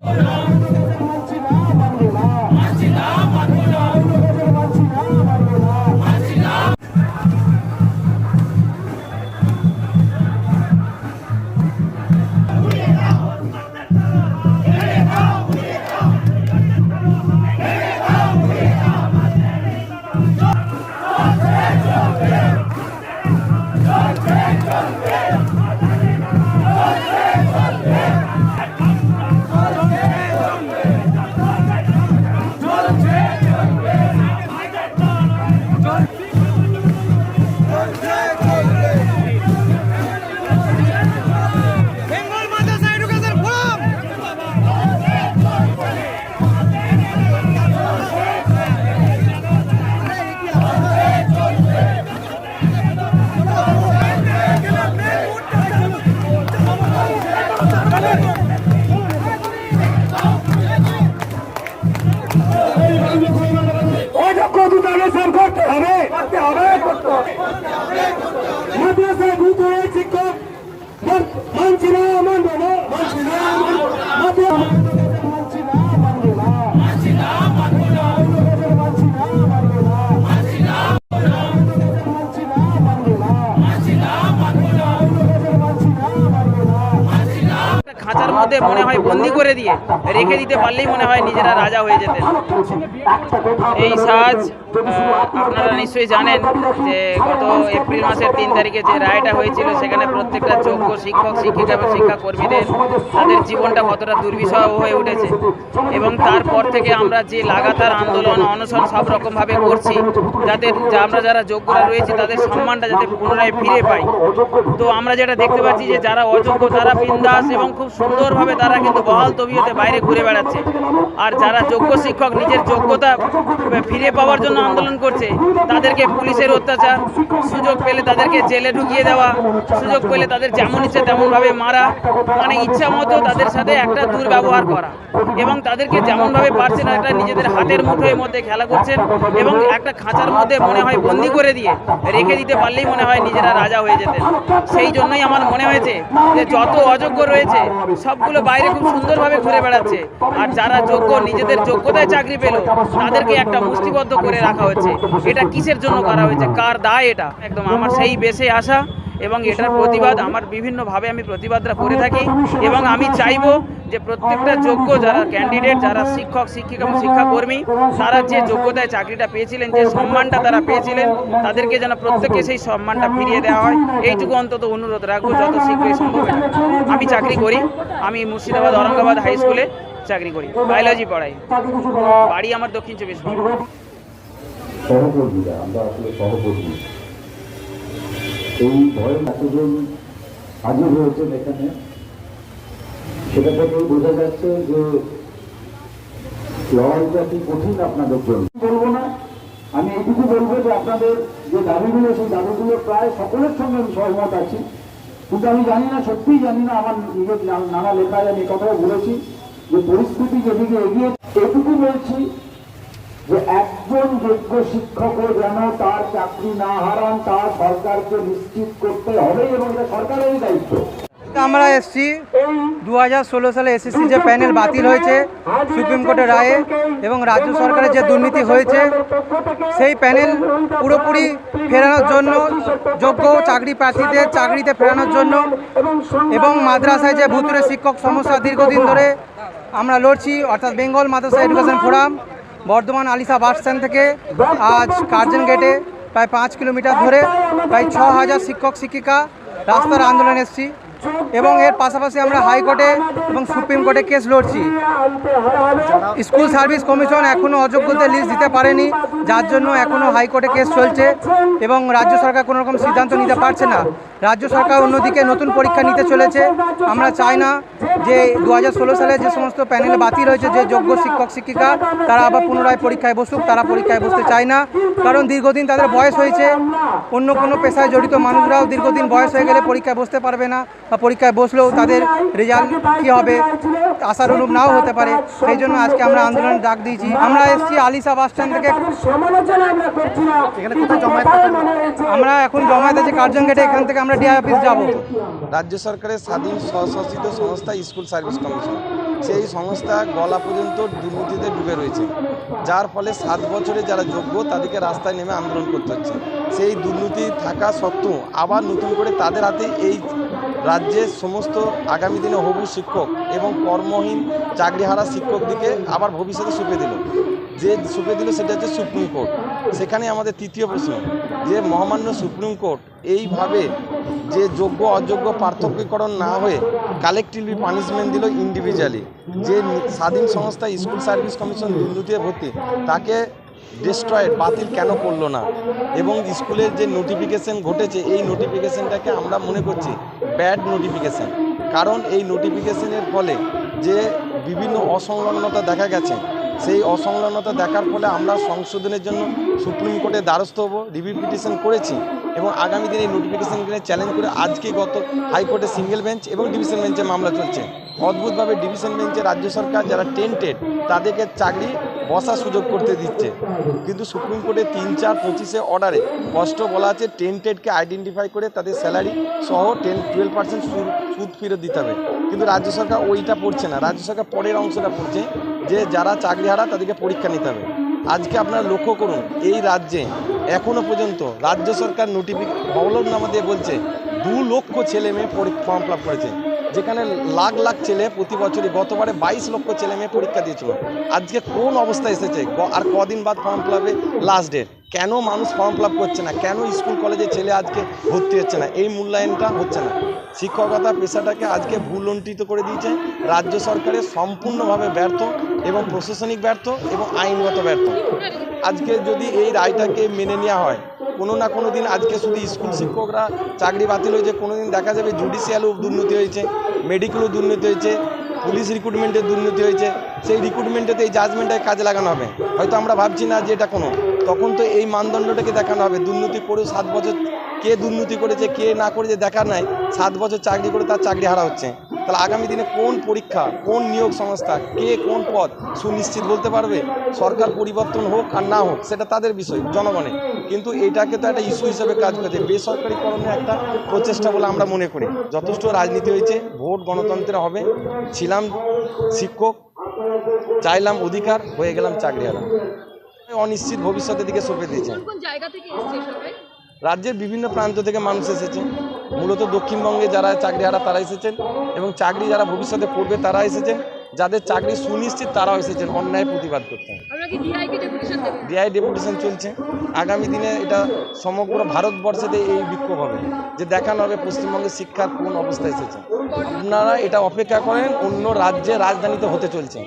아니 야. 나도이 거. মধ্যে মনে হয় বন্দি করে দিয়ে রেখে দিতে পারলেই মনে হয় নিজেরা রাজা হয়ে যেতেন। এই সাজ আপনারা নিশ্চয়ই জানেন যে গত এপ্রিল মাসের তিন তারিখে যে রায়টা হয়েছিল, সেখানে প্রত্যেকটা যোগ্য শিক্ষক, শিক্ষিকা এবং শিক্ষাকর্মীদের তাদের জীবনটা কতটা দুর্বিষহ হয়ে উঠেছে। এবং তারপর থেকে আমরা যে লাগাতার আন্দোলন, অনশন সব রকমভাবে করছি, যাতে আমরা যারা যোগ্যরা রয়েছে, তাদের সম্মানটা যাতে পুনরায় ফিরে পাই। তো আমরা যেটা দেখতে পাচ্ছি যে যারা অযোগ্য, তারা বিন্দাস এবং খুব সুন্দরভাবে তারা কিন্তু বহাল তবিয়তে বাইরে ঘুরে বেড়াচ্ছে। আর যারা যোগ্য শিক্ষক নিজের যোগ্যতা ফিরে পাওয়ার জন্য আন্দোলন করছে, তাদেরকে পুলিশের অত্যাচার, সুযোগ পেলে তাদেরকে জেলে ঢুকিয়ে দেওয়া, সুযোগ পেলে তাদের যেমন ইচ্ছে তেমনভাবে মারা মানে ইচ্ছা মতো তাদের সাথে একটা দুর্ব্যবহার করা। এবং তাদেরকে যেমনভাবে পারছেন একটা নিজেদের হাতের মুঠোর মধ্যে খেলা করছেন এবং একটা খাঁচার মধ্যে মনে হয় বন্দি করে দিয়ে রেখে দিতে পারলেই মনে হয় নিজেরা রাজা হয়ে যেতেন। সেই জন্যই আমার মনে হয়েছে যে যত অযোগ্য রয়েছে, সবগুলো বাইরে খুব সুন্দর ভাবে ঘুরে বেড়াচ্ছে। আর যারা যোগ্য, নিজেদের যোগ্যতায় চাকরি পেল, তাদেরকে একটা মুষ্টিবদ্ধ করে রাখা হয়েছে। এটা কিসের জন্য করা হয়েছে? কার দায় এটা? একদম আমার সেই বেশে আসা এবং এটার প্রতিবাদ আমার বিভিন্নভাবে আমি প্রতিবাদটা করে থাকি এবং আমি চাইব যে প্রত্যেকটা যোগ্য যারা ক্যান্ডিডেট যারা শিক্ষক শিক্ষিকা এবং শিক্ষাকর্মী তারা যে যোগ্যতায় চাকরিটা পেয়েছিলেন যে সম্মানটা তারা পেয়েছিলেন তাদেরকে যেন প্রত্যেককে সেই সম্মানটা ফিরিয়ে দেওয়া হয়। এইটুকু অন্তত অনুরোধ রাখব যত শীঘ্রই সম্ভব। আমি চাকরি করি আমি মুর্শিদাবাদ ঔরঙ্গাবাদ হাই স্কুলে চাকরি করি। বায়োলজি পড়াই। বাড়ি আমার দক্ষিণ চব্বিশ পরগনা। সহকর্মীরা আমরা আসলে সহকর্মী। এই ভয়ে এতজন হাজির হয়েছেন এখানে, সেটা থেকেই বোঝা যাচ্ছে যে লড়াইটা কি কঠিন আপনাদের জন্য। বলব না, আমি এইটুকু বলব যে আপনাদের যে দাবিগুলো, সেই দাবিগুলো প্রায় সকলের সঙ্গে আমি সহমত আছি। কিন্তু আমি জানি না, সত্যিই জানি না, আমার নিজের নানা লেখায় আমি কথাও বলেছি যে পরিস্থিতি যেদিকে এগিয়ে এটুকু বলছি যে একজন যোগ্য শিক্ষকও যেন তার চাকরি না হারান তা সরকারকে নিশ্চিত করতে হবে এবং এটা সরকারেরই দায়িত্ব। আমরা এসছি। দু হাজার ষোলো সালে এসএসসি যে প্যানেল বাতিল হয়েছে, সুপ্রিম কোর্টের রায়ে এবং রাজ্য সরকারের যে দুর্নীতি হয়েছে, সেই প্যানেল পুরোপুরি ফেরানোর জন্য, যোগ্য চাকরি প্রার্থীদের চাকরিতে ফেরানোর জন্য এবং মাদ্রাসায় যে ভুতুরে শিক্ষক সমস্যা দীর্ঘদিন ধরে আমরা লড়ছি, অর্থাৎ বেঙ্গল মাদ্রাসা এডুকেশন ফোরাম বর্ধমান আলিসা বাস স্ট্যান্ড থেকে আজ কার্জন গেটে প্রায় পাঁচ কিলোমিটার ধরে প্রায় ছ হাজার শিক্ষক, শিক্ষিকা রাস্তার আন্দোলন এসেছি। এবং এর পাশাপাশি আমরা হাইকোর্টে এবং সুপ্রিম কোর্টে কেস লড়ছি। স্কুল সার্ভিস কমিশন এখনও অযোগ্যদের লিস্ট দিতে পারেনি, যার জন্য এখনও হাইকোর্টে কেস চলছে এবং রাজ্য সরকার কোনো রকম সিদ্ধান্ত নিতে পারছে না। রাজ্য সরকার অন্যদিকে নতুন পরীক্ষা নিতে চলেছে। আমরা চাই না যে দু হাজার ষোলো সালে যে সমস্ত প্যানেলে বাতিল হয়েছে, যে যোগ্য শিক্ষক, শিক্ষিকা, তারা আবার পুনরায় পরীক্ষায় বসুক, তারা পরীক্ষায় বসতে চায় না। কারণ দীর্ঘদিন তাদের বয়স হয়েছে, অন্য কোনো পেশায় জড়িত মানুষরাও দীর্ঘদিন বয়স হয়ে গেলে পরীক্ষায় বসতে পারবে না। পরীক্ষায় বসলেও তাদের রেজাল্ট কী হবে আশার অনুরূপ নাও হতে পারে। সেই জন্য আজকে আমরা আন্দোলন ডাক দিয়েছি। আমরা এসেছি আলিশা বাস স্ট্যান্ড থেকে। আমরা এখন জমায়েত আছে, কার্জন গেটে, এখান থেকে আমরা ডিআই অফিস যাব। রাজ্য সরকারের স্বাধীন স্বশাসিত সংস্থা স্কুল সার্ভিস কমিশন। সেই সংস্থা গলা পর্যন্ত দুর্নীতিতে ডুবে রয়েছে। যার ফলে সাত বছরে যারা যোগ্য, তাদেরকে রাস্তায় নেমে আন্দোলন করতে হচ্ছে। সেই দুর্নীতি থাকা সত্ত্বেও আবার নতুন করে তাদের হাতে এই রাজ্যের সমস্ত আগামী দিনে হবু শিক্ষক এবং কর্মহীন চাকরিহারা শিক্ষকদিকে আবার ভবিষ্যতে সুপে দিল। যে সুপে দিল সেটা হচ্ছে সুপ্রিম কোর্ট। সেখানে আমাদের তৃতীয় প্রশ্ন, যে মহামান্য সুপ্রিম কোর্ট এইভাবে যে যোগ্য অযোগ্য পার্থক্যকরণ না হয়ে কালেকটিভলি পানিশমেন্ট দিল ইন্ডিভিজুয়ালি যে স্বাধীন সংস্থা স্কুল সার্ভিস কমিশন দুর্নীতিতে ভর্তি, তাকে ডিস্ট্রয়েড বাতিল কেন করল না? এবং স্কুলের যে নোটিফিকেশন ঘটেছে, এই নোটিফিকেশানটাকে আমরা মনে করছি ব্যাড নোটিফিকেশান কারণ এই নোটিফিকেশানের ফলে যে বিভিন্ন অসংলগ্নতা দেখা গেছে সেই অসংলগ্নতা দেখার ফলে আমরা সংশোধনের জন্য সুপ্রিম কোর্টে দ্বারস্থ হব রিভিউ পিটিশন করেছি এবং আগামী দিনে নোটিফিকেশনকে চ্যালেঞ্জ করে আজকে গত হাইকোর্টে সিঙ্গেল বেঞ্চ এবং ডিভিশন বেঞ্চে মামলা চলছে। অদ্ভুতভাবে ডিভিশন বেঞ্চে রাজ্য সরকার যারা টেন্টেড তাদেরকে চাকরি বসার সুযোগ করতে দিচ্ছে। কিন্তু সুপ্রিম কোর্টে তিন চার পঁচিশে অর্ডারে স্পষ্ট বলা আছে টেন্টেডকে আইডেন্টিফাই করে তাদের স্যালারি সহ টেন টুয়েলভ পার্সেন্ট সুদ ফেরত দিতে হবে। কিন্তু রাজ্য সরকার ওইটা পড়ছে না। রাজ্য সরকার পরের অংশটা পড়ছে যে যারা চাকরি হারা তাদেরকে পরীক্ষা নিতে হবে। আজকে আপনারা লক্ষ্য করুন, এই রাজ্যে এখনও পর্যন্ত রাজ্য সরকার নোটিফিক হলফনামা দিয়ে বলছে, দু লক্ষ ছেলে মেয়ে ফর্ম ফিল করেছে। যেখানে লাখ লাখ ছেলে প্রতি বছরই গতবারে বাইশ লক্ষ ছেলে মেয়ে পরীক্ষা দিয়েছিল। আজকে কোন অবস্থা এসেছে? আর কদিন বাদ ফর্ম ফিল লাস্ট ডেট কেন মানুষ ফর্ম ফিল করছে না? কেন স্কুল কলেজে ছেলে আজকে ভর্তি হচ্ছে না? এই মূল্যায়নটা হচ্ছে না। শিক্ষকতা পেশাটাকে আজকে ভুলণ্ঠিত করে দিয়েছে। রাজ্য সরকারের সম্পূর্ণভাবে ব্যর্থ এবং প্রশাসনিক ব্যর্থ এবং আইনগত ব্যর্থ। আজকে যদি এই রায়টাকে মেনে নেওয়া হয়, কোনো না কোনো দিন আজকে শুধু স্কুল শিক্ষকরা চাকরি বাতিল হয়েছে কোনো দিন দেখা যাবে জুডিশিয়ালও দুর্নীতি হয়েছে মেডিকেলও দুর্নীতি হয়েছে পুলিশ রিক্রুটমেন্টের দুর্নীতি হয়েছে, সেই রিক্রুটমেন্টেতে এই জাজমেন্টটাকে কাজে লাগানো হবে। হয়তো আমরা ভাবছি না যে এটা কোনো। তখন তো এই মানদণ্ডটাকে দেখানো হবে। দুর্নীতি করে সাত বছর কে দুর্নীতি করেছে, কে না করেছে দেখা নাই। সাত বছর চাকরি করে তার চাকরি হারা হচ্ছে। তাহলে আগামী দিনে কোন পরীক্ষা, কোন নিয়োগ সংস্থা, কে কোন পদ সুনিশ্চিত বলতে পারবে? সরকার পরিবর্তন হোক আর না হোক, সেটা তাদের বিষয়, জনগণের। কিন্তু এটাকে তো একটা ইস্যু হিসেবে কাজ করছে। বেসরকারিকরণের একটা প্রচেষ্টা বলে আমরা মনে করি। যথেষ্ট রাজনীতি হয়েছে, ভোট গণতন্ত্রে হবে। ছিলাম শিক্ষক, চাইলাম অধিকার, হয়ে গেলাম চাকরিহারা। অনিশ্চিত ভবিষ্যতের দিকে সঁপে দিয়েছে। রাজ্যের বিভিন্ন প্রান্ত থেকে মানুষ এসেছে। মূলত দক্ষিণবঙ্গে যারা চাকরি চাকরিহারা তারা এসেছেন এবং চাকরি যারা ভবিষ্যতে করবে তারা এসেছেন। যাদের চাকরি সুনিশ্চিত তারাও এসেছেন অন্যায় প্রতিবাদ করতে। ডিআই ডেপুটেশন চলছে। আগামী দিনে এটা সমগ্র ভারতবর্ষেতে এই বিক্ষোভ হবে। যে দেখানো হবে পশ্চিমবঙ্গের শিক্ষার কোন অবস্থা এসেছে। আপনারা এটা অপেক্ষা করেন অন্য রাজ্যে রাজধানীতে হতে চলছে।